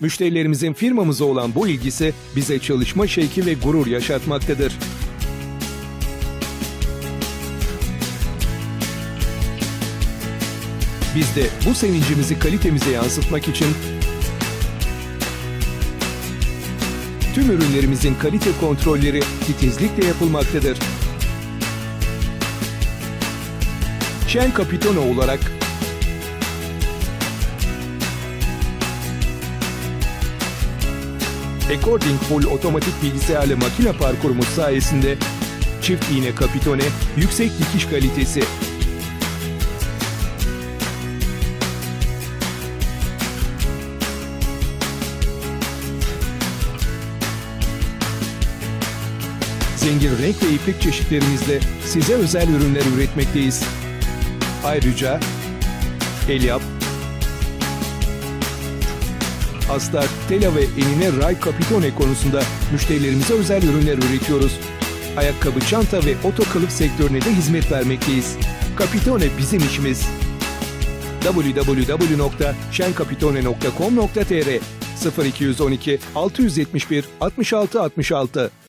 Müşterilerimizin firmamıza olan bu ilgisi bize çalışma şevki ve gurur yaşatmaktadır. Biz de bu sevincimizi kalitemize yansıtmak için tüm ürünlerimizin kalite kontrolleri titizlikle yapılmaktadır. Şen Capitano olarak According Full otomatik bilgisayarlı makine parkurumuz sayesinde çift iğne kapitone, yüksek dikiş kalitesi, zengin renk ve iplik çeşitlerimizle size özel ürünler üretmekteyiz. Ayrıca Elyap, Astar, Tela ve Enine Ray Capitone konusunda müşterilerimize özel ürünler üretiyoruz. Ayakkabı, çanta ve oto kılıf sektörüne de hizmet vermekteyiz. Capitone bizim işimiz. www.şencapitone.com.tr 0212 671 66 66